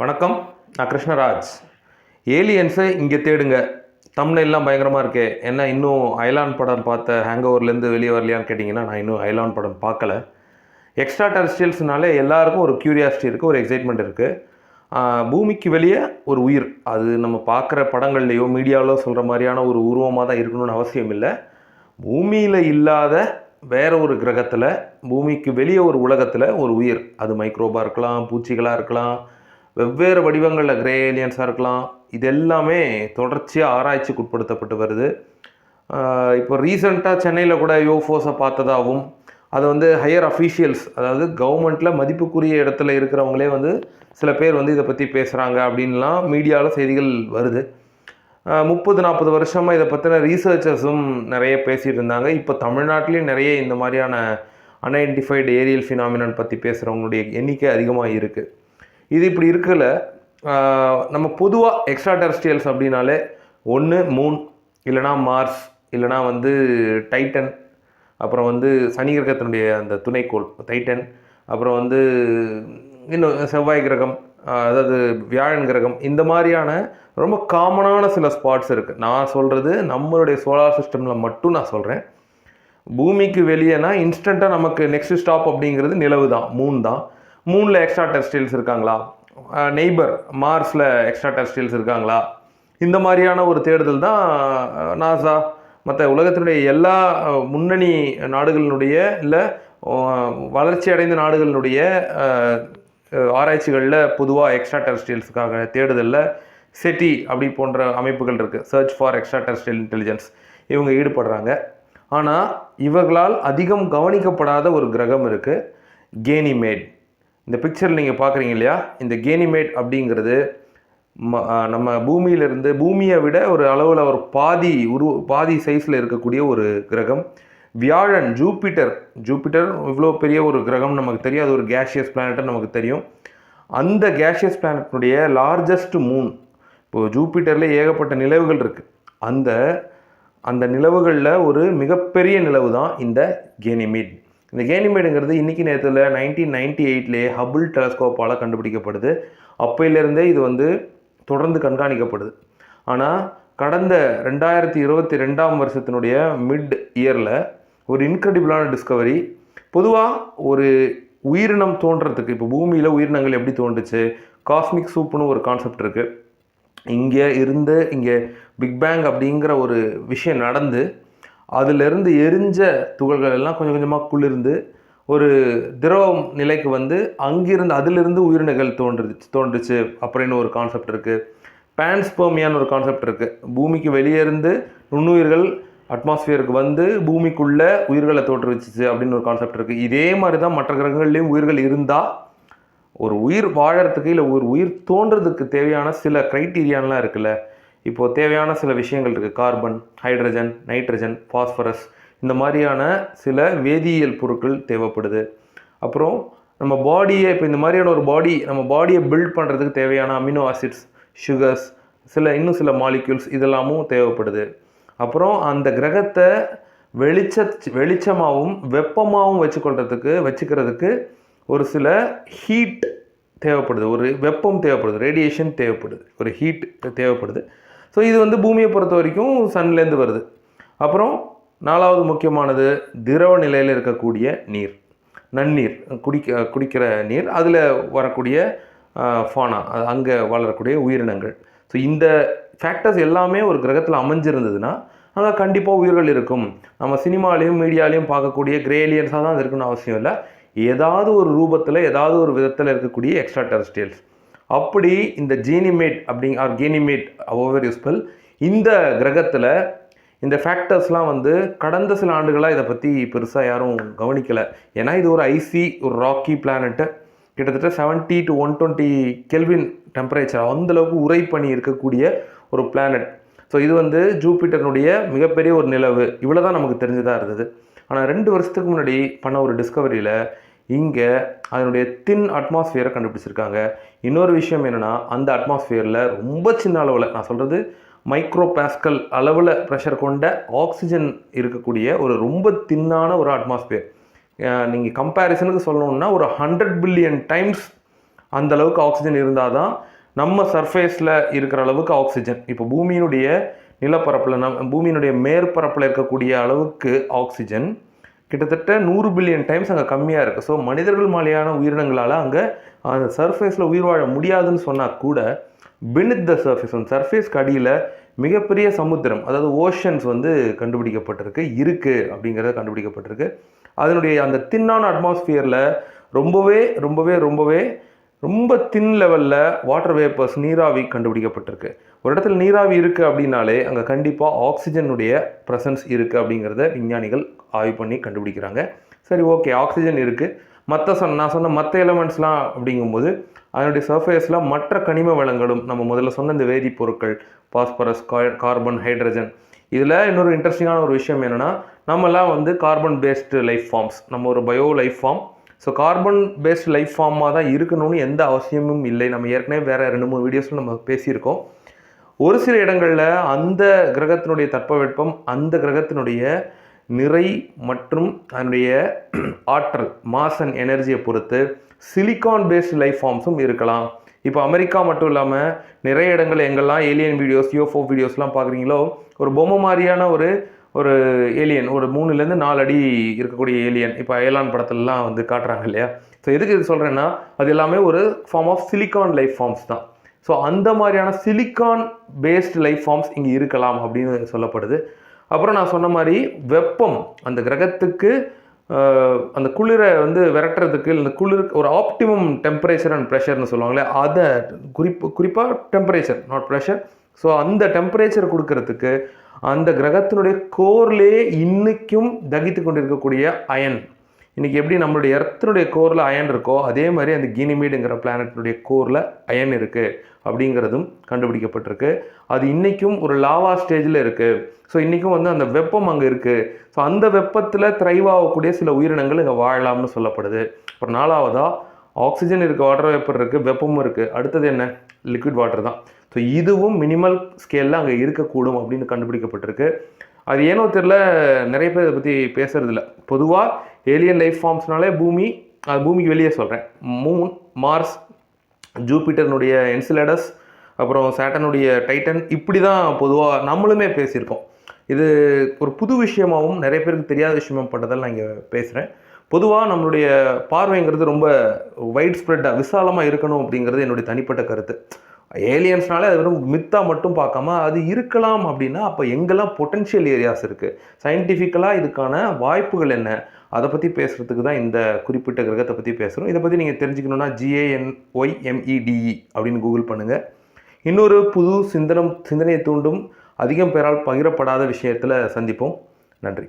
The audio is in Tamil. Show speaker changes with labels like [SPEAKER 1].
[SPEAKER 1] வணக்கம். நான் கிருஷ்ணராஜ். ஏலியன்ஸை இங்கே தேடுங்க. எல்லாம் பயங்கரமாக இருக்கே. ஏன்னா இன்னும் ஐலான் படம் பார்த்த ஹேங் ஓவர்லேருந்து வெளியே வரலையான்னு கேட்டிங்கன்னா நான் இன்னும் ஐலான் படம் பார்க்கல. எக்ஸ்ட்ரா டெரிஸ்டியல்ஸ்னாலே எல்லாருக்கும் ஒரு க்யூரியாசிட்டி இருக்குது ஒரு எக்ஸைட்மெண்ட் இருக்குது பூமிக்கு வெளியே ஒரு உயிர். அது நம்ம பார்க்குற படங்கள்லையோ மீடியாவிலோ சொல்கிற மாதிரியான ஒரு உருவமாக தான் இருக்கணும்னு அவசியம் இல்லை. பூமியில் இல்லாத வேற ஒரு கிரகத்தில் பூமிக்கு வெளியே ஒரு உலகத்தில் ஒரு உயிர். அது மைக்ரோபாக இருக்கலாம் பூச்சிகளாக இருக்கலாம் வெவ்வேறு வடிவங்களில் கிரே ஏலியன்ஸாக இருக்கலாம். இது எல்லாமே தொடர்ச்சியாக ஆராய்ச்சிக்கு உட்படுத்தப்பட்டு வருது. இப்போ ரீசெண்டாக சென்னையில் கூட யோஃபோஸை பார்த்ததாகவும் அதை வந்து ஹையர் அஃபீஷியல்ஸ் அதாவது கவர்மெண்ட்டில் மதிப்புக்குரிய இடத்துல இருக்கிறவங்களே வந்து சில பேர் வந்து இதை பற்றி பேசுகிறாங்க அப்படின்லாம் மீடியாவில் செய்திகள் வருது. முப்பது நாற்பது வருஷமாக இதை பற்றின ரீசர்ச்சர்ஸும் நிறைய பேசிகிட்டு இருந்தாங்க. இப்போ தமிழ்நாட்டிலையும் நிறைய இந்த மாதிரியான அன்ஐடென்டிஃபைடு ஏரியல் ஃபினாமினன் பற்றி பேசுகிறவங்களுடைய எண்ணிக்கை அதிகமாக இருக்குது இது இப்படி இருக்கல நம்ம பொதுவாக எக்ஸ்ட்ரா டெரஸ்ட்ரியல்ஸ் அப்படின்னாலே ஒன்று மூன் இல்லைனா மார்ஸ் இல்லைனா வந்து டைட்டன் அப்புறம் வந்து சனி கிரகத்தினுடைய அந்த துணைக்கோள் டைட்டன் அப்புறம் வந்து இன்னும் செவ்வாய் கிரகம் அதாவது வியாழன் கிரகம் இந்த மாதிரியான ரொம்ப காமனான சில ஸ்பாட்ஸ் இருக்குது நான் சொல்கிறது நம்மளுடைய சோலார் சிஸ்டமில் மட்டும் நான் சொல்கிறேன் பூமிக்கு வெளியேனா இன்ஸ்டண்ட்டாக நமக்கு நெக்ஸ்ட் ஸ்டாப் அப்படிங்கிறது நிலவு தான் மூன் தான். மூணில் எக்ஸ்ட்ரா டெஸ்டைல்ஸ் இருக்காங்களா? நெய்பர் மார்ஸில் எக்ஸ்ட்ரா டெஸ்டைல்ஸ் இருக்காங்களா? இந்த மாதிரியான ஒரு தேடுதல் தான் நாசா மற்ற உலகத்தினுடைய எல்லா முன்னணி நாடுகளினுடைய இல்லை வளர்ச்சி அடைந்த நாடுகளினுடைய ஆராய்ச்சிகளில் பொதுவாக எக்ஸ்ட்ரா டெரஸ்ட்ரியல்ஸுக்காக தேடுதலில் செட்டி அப்படி போன்ற அமைப்புகள் இருக்குது search for extra terrestrial intelligence இவங்க ஈடுபடுறாங்க. ஆனால் இவர்களால் அதிகம் கவனிக்கப்படாத ஒரு கிரகம் இருக்குது கேனிமேட் இந்த பிக்சர் நீங்கள் பார்க்குறீங்க இல்லையா? இந்த கேனிமேட் அப்படிங்கிறது ம- நம்ம பூமியிலிருந்து பூமியை விட ஒரு அளவில் ஒரு பாதி உரு பாதி சைஸில் இருக்கக்கூடிய ஒரு கிரகம். வியாழன் ஜூபிட்டர் ஜூபிட்டர் இவ்வளோ பெரிய ஒரு கிரகம் நமக்கு தெரியும் அது ஒரு கேஷியஸ் பிளானட்னு நமக்கு தெரியும். அந்த கேஷியஸ் பிளானட்னுடைய லார்ஜஸ்ட் மூன் இப்போது ஜூபிட்டரில் ஏகப்பட்ட நிலவுகள் இருக்குது அந்த அந்த நிலவுகளில் ஒரு மிகப்பெரிய நிலவு தான் இந்த கேனிமீட் இந்த கேனிமேடுங்கிறது இன்றைக்கி நேரத்தில் நைன்டீன் நைன்டி எயிட்லேயே ஹபுள் டெலஸ்கோப்பால் கண்டுபிடிக்கப்படுது. அப்பையிலேருந்தே இது வந்து தொடர்ந்து கண்காணிக்கப்படுது. ஆனால் கடந்த ரெண்டாயிரத்தி இருபத்தி ரெண்டாம் வருஷத்தினுடைய மிட் இயரில் ஒரு இன்க்ரெடிபிளான டிஸ்கவரி பொதுவாக ஒரு உயிரினம் தோன்றதுக்கு இப்போ பூமியில் உயிரினங்கள் எப்படி தோன்றுச்சு? காஸ்மிக் சூப்புன்னு ஒரு கான்செப்ட் இருக்குது இங்கே இருந்து இங்கே பிக் பேங் அப்படிங்கிற ஒரு விஷயம் நடந்து அதிலிருந்து எரிஞ்ச துகள்கள் எல்லாம் கொஞ்சம் கொஞ்சமாக குளிர்ந்து ஒரு திரவம் நிலைக்கு வந்து அங்கிருந்து அதிலிருந்து உயிரினங்கள் தோன்றுச்சு தோன்றுச்சு அப்படின்னு ஒரு கான்செப்ட் இருக்குது பேன்ஸ்பெர்மியான்னு ஒரு கான்செப்ட் இருக்குது பூமிக்கு வெளியே இருந்து நுண்ணுயிர்கள் அட்மாஸ்ஃபியருக்கு வந்து பூமிக்குள்ளே உயிர்களை தோற்றுவிச்சிச்சு அப்படின்னு ஒரு கான்செப்ட் இருக்குது இதே மாதிரி தான் மற்ற கிரகங்கள்லேயும் உயிர்கள் இருந்தால் ஒரு உயிர் வாழறதுக்கு இல்லை ஒரு உயிர் தோன்றதுக்கு தேவையான சில க்ரைட்டீரியான்லாம் இருக்குல்ல. இப்போது தேவையான சில விஷயங்கள் இருக்குது கார்பன் ஹைட்ரஜன் நைட்ரஜன் ஃபாஸ்பரஸ் இந்த மாதிரியான சில வேதியியல் பொருட்கள் தேவைப்படுது. அப்புறம் நம்ம பாடியை இப்போ இந்த மாதிரியான ஒரு பாடி நம்ம பாடியை பில்ட் பண்ணுறதுக்கு தேவையான அமினோ ஆசிட்ஸ் சுகர்ஸ் சில இன்னும் சில மாலிக்யூல்ஸ் இதெல்லாமும் தேவைப்படுது. அப்புறம் அந்த கிரகத்தை வெளிச்ச வெளிச்சமாகவும் வெப்பமாகவும் வச்சுக்கொள்றதுக்கு வச்சுக்கிறதுக்கு ஒரு சில ஹீட் தேவைப்படுது. ஒரு வெப்பம் தேவைப்படுது. ரேடியேஷன் தேவைப்படுது. ஒரு ஹீட் தேவைப்படுது. ஸோ இது வந்து பூமியை பொறுத்த வரைக்கும் சன்லேருந்து வருது. அப்புறம் நாலாவது முக்கியமானது திரவ நிலையில் இருக்கக்கூடிய நீர். நன்னீர் குடிக்க குடிக்கிற நீர் அதில் வரக்கூடிய ஃபானா அது அங்கே வளரக்கூடிய உயிரினங்கள். ஸோ இந்த ஃபேக்டர்ஸ் எல்லாமே ஒரு கிரகத்தில் அமைஞ்சிருந்ததுன்னா அங்கே கண்டிப்பாக உயிர்கள் இருக்கும். நம்ம சினிமாலையும் மீடியாலையும் பார்க்கக்கூடிய கிரேலியன்ஸாக தான் அது இருக்குன்னு அவசியம் இல்லை. ஏதாவது ஒரு ரூபத்தில் ஏதாவது ஒரு விதத்தில் இருக்கக்கூடிய எக்ஸ்ட்ரா டெரஸ்டியல்ஸ் அப்படி இந்த ஜீனிமேட் அப்படிங் ஆர் கேனிமேட் ஓவர் யூஸ்பல் இந்த கிரகத்தில் இந்த ஃபேக்டர்ஸ்லாம் வந்து கடந்த சில ஆண்டுகளாக இதை பற்றி பெருசாக யாரும் கவனிக்கலை. ஏன்னா இது ஒரு ஐசி ஒரு ராக்கி பிளானட்டு கிட்டத்தட்ட 70 to one twenty kelvin temperature அந்தளவுக்கு உரைப்பனி இருக்கக்கூடிய ஒரு பிளானட் ஸோ இது வந்து ஜூபிட்டர்னுடைய மிகப்பெரிய ஒரு நிலவு. இவ்வளோ தான் நமக்கு தெரிஞ்சதாக இருந்தது. ஆனால் ரெண்டு வருஷத்துக்கு முன்னாடி பண்ண ஒரு டிஸ்கவரியில் இங்கே அதனுடைய தின் அட்மாஸ்ஃபியரை கண்டுபிடிச்சிருக்காங்க. இன்னொரு விஷயம் என்னென்னா அந்த அட்மாஸ்ஃபியரில் ரொம்ப சின்ன அளவில் நான் சொல்கிறது மைக்ரோ பாஸ்கல் அளவில் ப்ரெஷர் கொண்ட ஆக்சிஜன் இருக்கக்கூடிய ஒரு ரொம்ப தின்னான ஒரு அட்மாஸ்பியர் நீங்கள் கம்பேரிசனுக்கு சொல்லணும்னா ஒரு ஹண்ட்ரட் பில்லியன் டைம்ஸ் அந்த அளவுக்கு ஆக்சிஜன் இருந்தால் தான் நம்ம சர்ஃபேஸில் இருக்கிற அளவுக்கு ஆக்சிஜன் இப்போ பூமியினுடைய நிலப்பரப்பில் நம் பூமியினுடைய மேற்பரப்பில் இருக்கக்கூடிய அளவுக்கு ஆக்சிஜன் கிட்டத்தட்ட நூறு பில்லியன் டைம்ஸ் அங்கே கம்மியாக இருக்குது ஸோ மனிதர்கள் மாதிரியான உயிரினங்களால் அங்கே அந்த சர்ஃபேஸில் உயிர் வாழ முடியாதுன்னு சொன்னால் கூட பெனித் த சர்ஃபேஸ் அந்த சர்ஃபேஸ்க்கு அடியில் மிகப்பெரிய சமுத்திரம் அதாவது ஓஷன்ஸ் வந்து கண்டுபிடிக்கப்பட்டிருக்கு இருக்குது அப்படிங்கிறத கண்டுபிடிக்கப்பட்டிருக்கு. அதனுடைய அந்த தின்னான அட்மாஸ்ஃபியரில் ரொம்பவே ரொம்பவே ரொம்பவே ரொம்ப தின் லெவலில் வாட்டர் வேப்பர்ஸ் நீராவி கண்டுபிடிக்கப்பட்டிருக்கு. ஒரு இடத்துல நீராவி இருக்குது அப்படின்னாலே அங்கே கண்டிப்பாக ஆக்சிஜனுடைய ப்ரெசன்ஸ் இருக்குது அப்படிங்கிறத விஞ்ஞானிகள் ஆய்வு பண்ணி கண்டுபிடிக்கிறாங்க. சரி ஓகே ஆக்சிஜன் இருக்குது மற்ற சொன்ன நான் சொன்ன மற்ற எலமெண்ட்ஸ்லாம் அப்படிங்கும்போது அதனுடைய சர்ஃபேஸில் மற்ற கனிம வளங்களும் நம்ம முதல்ல சொன்ன இந்த வேதிப்பொருட்கள் பாஸ்பரஸ் கார்பன் ஹைட்ரஜன் இதில் இன்னொரு இன்ட்ரெஸ்டிங்கான ஒரு விஷயம் என்னென்னா நம்மலாம் வந்து கார்பன் பேஸ்டு லைஃப் ஃபார்ம்ஸ் நம்ம ஒரு bio life form so carbon based life ஃபார்மாக தான் இருக்கணும்னு எந்த அவசியமும் இல்லை. நம்ம ஏற்கனவே வேறு ரெண்டு மூணு வீடியோஸில் நம்ம பேசியிருக்கோம். ஒரு சில இடங்களில் அந்த கிரகத்தினுடைய தட்பவெப்பம் அந்த கிரகத்தினுடைய நிறை மற்றும் அதனுடைய ஆற்றல் மாஸ் அண்ட் எனர்ஜியை பொறுத்து சிலிக்கான் பேஸ்ட் லைஃப் ஃபார்ம்ஸும் இருக்கலாம். இப்போ அமெரிக்கா மட்டும் இல்லாமல் நிறைய இடங்கள் எங்கெல்லாம் ஏலியன் வீடியோஸ் யூஎஃப்ஓ வீடியோஸ்லாம் பார்க்குறீங்களோ ஒரு பொம்மை மாதிரியான ஒரு ஒரு ஏலியன் ஒரு மூணுலேருந்து நாலு அடி இருக்கக்கூடிய ஏலியன் இப்போ அயலான் படத்துலலாம் வந்து காட்டுறாங்க இல்லையா? ஸோ எதுக்கு இது சொல்கிறேன்னா அது எல்லாமே ஒரு form of silicon life forms தான். ஸோ அந்த மாதிரியான சிலிக்கான் பேஸ்டு லைஃப் ஃபார்ம்ஸ் இங்கே இருக்கலாம் அப்படின்னு சொல்லப்படுது. அப்புறம் நான் சொன்ன மாதிரி வெப்பம் அந்த கிரகத்துக்கு அந்த குளிரை வந்து விரட்டுறதுக்கு இந்த குளிர் ஒரு ஆப்டிமம் டெம்பரேச்சர் அண்ட் ப்ரெஷர்னு சொல்லுவாங்களே அதை குறிப்பு குறிப்பாக டெம்பரேச்சர் நாட் ப்ரெஷர் ஸோ அந்த டெம்பரேச்சர் கொடுக்கறதுக்கு அந்த கிரகத்தினுடைய கோர்லேயே இன்றைக்கும் தகித்து கொண்டிருக்கக்கூடிய அயன் இன்றைக்கி எப்படி நம்மளுடைய எர்த்தினுடைய கோரில் அயன் இருக்கோ அதே மாதிரி அந்த கினிமீடுங்கிற பிளானட்னுடைய கோரில் அயன் இருக்குது அப்படிங்கிறதும் கண்டுபிடிக்கப்பட்டிருக்கு. அது இன்றைக்கும் ஒரு லாவா ஸ்டேஜில் இருக்குது ஸோ இன்றைக்கும் வந்து அந்த வெப்பம் அங்கே இருக்குது ஸோ அந்த வெப்பத்தில் த்ரைவ் ஆகக்கூடிய சில உயிரினங்கள் இங்கே வாழலாம்னு சொல்லப்படுது. அப்புறம் நாலாவதாக ஆக்சிஜன் இருக்குது வாட்டர் வேப்பர் இருக்குது வெப்பமும் இருக்குது அடுத்தது என்ன? லிக்விட் வாட்டர் தான். ஸோ இதுவும் மினிமல் ஸ்கேலில் அங்கே இருக்கக்கூடும் அப்படின்னு கண்டுபிடிக்கப்பட்டிருக்கு. அது ஏனோ தெரில நிறைய பேர் இதை பற்றி பேசுகிறதில்ல பொதுவாக ஏலியன் லைஃப் ஃபார்ம்ஸ்னாலே பூமி அது பூமிக்கு வெளியே சொல்கிறேன் மூன் மார்ஸ் ஜூபிட்டர்னுடைய என்சிலடஸ் அப்புறம் சேட்டனுடைய டைட்டன் இப்படி தான் பொதுவாக நம்மளுமே பேசியிருக்கோம். இது ஒரு புது விஷயமாகவும் நிறைய பேருக்கு தெரியாத விஷயமா பட்டதால் நான் இங்கே பேசுகிறேன் பொதுவாக நம்மளுடைய பார்வைங்கிறது ரொம்ப வைட் ஸ்ப்ரெட்டாக விசாலமாக இருக்கணும் அப்படிங்கிறது என்னுடைய தனிப்பட்ட கருத்து. ஏலியன்ஸ்னாலே அது வெறும் மித்தாக மட்டும் பார்க்காம அது இருக்கலாம் அப்படின்னா அப்போ எங்கெல்லாம் பொட்டென்ஷியல் ஏரியாஸ் இருக்குது சயின்டிஃபிக்கலாக இதுக்கான வாய்ப்புகள் என்ன? அதை பற்றி பேசுகிறதுக்கு தான் இந்த குறிப்பிட்ட கிரகத்தை பற்றி பேசுகிறோம் இதை பற்றி நீங்கள் தெரிஞ்சுக்கணுன்னா ஜிஏஎன்ஒய்எம்இடிஇ அப்படின்னு கூகுள் பண்ணுங்கள் இன்னொரு புது சிந்தனம் சிந்தனையை தூண்டும் அதிகம் பேரால் பகிரப்படாத விஷயத்தில் சந்திப்போம். நன்றி.